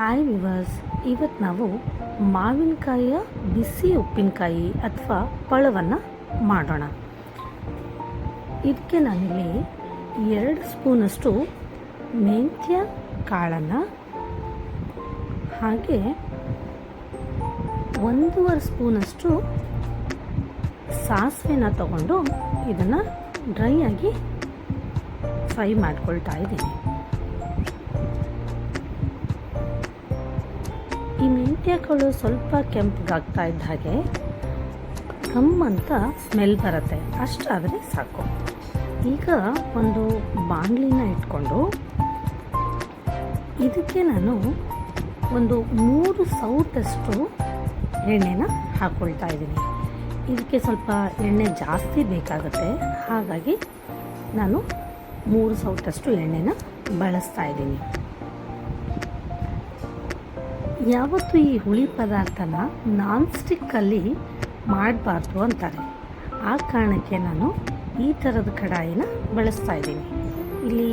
Hi viewers ಇವತ್ತು ನಾವು ಮಾವಿನಕಾಯಿಯ ಬಿಸಿ ಉಪ್ಪಿನಕಾಯಿ ಅಥವಾ ಪಳವನ್ನು ಮಾಡೋಣ. ಇದಕ್ಕೆ ನಾನಿಲ್ಲಿ ಎರಡು ಸ್ಪೂನಷ್ಟು ಮೆಂತ್ಯ ಕಾಳನ್ನು, ಹಾಗೆ ಒಂದೂವರೆ ಸ್ಪೂನಷ್ಟು ಸಾಸಿವೆನ ತಗೊಂಡು ಇದನ್ನು ಡ್ರೈ ಆಗಿ ಫ್ರೈ ಮಾಡ್ಕೊಳ್ತಾ ಇದ್ದೀನಿ. ಈ ಮೆಂತ್ಯ ಕಾಳು ಸ್ವಲ್ಪ ಕೆಂಪಗಾಗ್ತಾ ಇದ್ದ ಹಾಗೆ ಅಂತ ಸ್ಮೆಲ್ ಬರುತ್ತೆ. ಅಷ್ಟಾದರೆ ಸಾಕು. ಈಗ ಒಂದು ಬಾಣಲಿನ ಇಟ್ಕೊಂಡು ಇದಕ್ಕೆ ನಾನು ಒಂದು ಮೂರು ಸೌಟಷ್ಟು ಎಣ್ಣೆನ ಹಾಕ್ಕೊಳ್ತಾ ಇದ್ದೀನಿ. ಇದಕ್ಕೆ ಸ್ವಲ್ಪ ಎಣ್ಣೆ ಜಾಸ್ತಿ ಬೇಕಾಗುತ್ತೆ. ಹಾಗಾಗಿ ನಾನು ಮೂರು ಸೌಟಷ್ಟು ಎಣ್ಣೆನ ಬಳಸ್ತಾ ಇದ್ದೀನಿ. ಯಾವತ್ತು ಈ ಹುಳಿ ಪದಾರ್ಥನ ನಾನ್ ಸ್ಟಿಕ್ಕಲ್ಲಿ ಮಾಡಬಾರ್ದು ಅಂತಾರೆ. ಆ ಕಾರಣಕ್ಕೆ ನಾನು ಈ ಥರದ ಕಡಾಯಿನ ಬಳಸ್ತಾ ಇದ್ದೀನಿ. ಇಲ್ಲಿ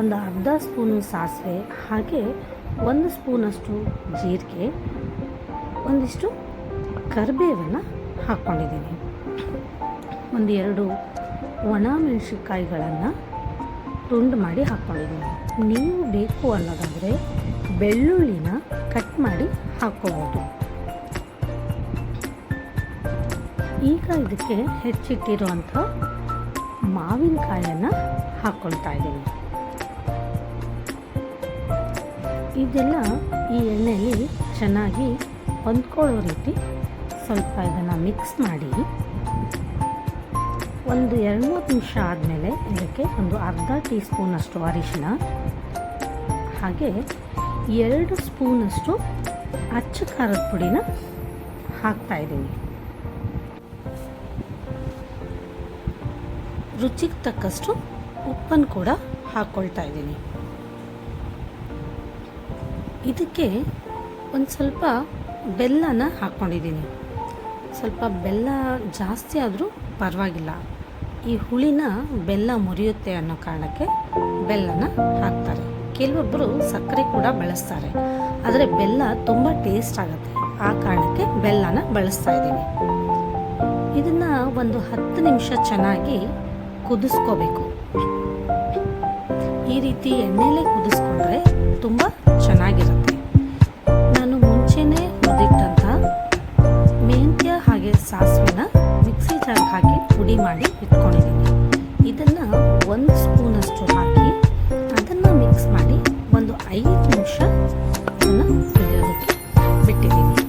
ಒಂದು ಅರ್ಧ ಸ್ಪೂನು ಸಾಸಿವೆ, ಹಾಗೆ ಒಂದು ಸ್ಪೂನಷ್ಟು ಜೀರಿಗೆ, ಒಂದಿಷ್ಟು ಕರಿಬೇವನ್ನು ಹಾಕ್ಕೊಂಡಿದ್ದೀನಿ. ಒಂದು ಎರಡು ಒಣ ಮೆಣಸಿನ್ಕಾಯಿಗಳನ್ನು ತುಂಡು ಮಾಡಿ ಹಾಕ್ಕೊಂಡಿದ್ದೀನಿ. ನೀವು ಬೇಕು ಅನ್ನೋದಾದರೆ ಬೆಳ್ಳುಳ್ಳಿನ ಕಟ್ ಮಾಡಿ ಹಾಕ್ಕೋಬೋದು. ಈಗ ಇದಕ್ಕೆ ಹೆಚ್ಚಿಟ್ಟಿರುವಂಥ ಮಾವಿನಕಾಯನ್ನು ಹಾಕ್ಕೊಳ್ತಾ ಇದ್ದೀನಿ. ಇದೆಲ್ಲ ಈ ಎಣ್ಣೆಯಲ್ಲಿ ಚೆನ್ನಾಗಿ ಹೊಂದ್ಕೊಳ್ಳೋ ರೀತಿ ಸ್ವಲ್ಪ ಇದನ್ನು ಮಿಕ್ಸ್ ಮಾಡಿ ಒಂದು ಎರಡು ಮೂರು ನಿಮಿಷ ಆದಮೇಲೆ ಇದಕ್ಕೆ ಒಂದು ಅರ್ಧ ಟೀ ಸ್ಪೂನಷ್ಟು ಅರಿಶಿನ ಹಾಗೆ ಎರಡು ಸ್ಪೂನಷ್ಟು ಅಚ್ಚ ಖಾರದ ಪುಡಿನ ಹಾಕ್ತಾ ಇದ್ದೀನಿ. ರುಚಿಗೆ ತಕ್ಕಷ್ಟು ಉಪ್ಪನ್ನು ಕೂಡ ಹಾಕ್ಕೊಳ್ತಾ ಇದ್ದೀನಿ. ಇದಕ್ಕೆ ಒಂದು ಸ್ವಲ್ಪ ಬೆಲ್ಲನ ಹಾಕ್ಕೊಂಡಿದ್ದೀನಿ. ಸ್ವಲ್ಪ ಬೆಲ್ಲ ಜಾಸ್ತಿ ಆದರೂ ಪರವಾಗಿಲ್ಲ. ಈ ಹುಳಿನ ಬೆಲ್ಲ ಮುರಿಯುತ್ತೆ ಅನ್ನೋ ಕಾರಣಕ್ಕೆ ಬೆಲ್ಲನ ಹಾಕ್ತಾರೆ. ಕೆಲವೊಬ್ಬರು ಸಕ್ಕರೆ ಕೂಡ ಬಳಸ್ತಾರೆ. ಆದರೆ ಬೆಲ್ಲ ತುಂಬ ಟೇಸ್ಟ್ ಆಗುತ್ತೆ. ಆ ಕಾರಣಕ್ಕೆ ಬೆಲ್ಲನ ಬಳಸ್ತಾ ಇದ್ದೀನಿ. ಇದನ್ನು ಒಂದು ಹತ್ತು ನಿಮಿಷ ಚೆನ್ನಾಗಿ ಕುದಿಸ್ಕೋಬೇಕು. ಈ ರೀತಿ ಎಣ್ಣೆಲೇ ಕುದಿಸ್ಕೊಂಡ್ರೆ ತುಂಬ ಚೆನ್ನಾಗಿರುತ್ತೆ. ಒಂದು ಸ್ಪೂನಷ್ಟು ಹಾಕಿ ಅದನ್ನು ಮಿಕ್ಸ್ ಮಾಡಿ ಒಂದು ಐದು ನಿಮಿಷ ಅದನ್ನು ಕುದಿಯೋದಕ್ಕೆ ಬಿಟ್ಟಿದ್ದೀನಿ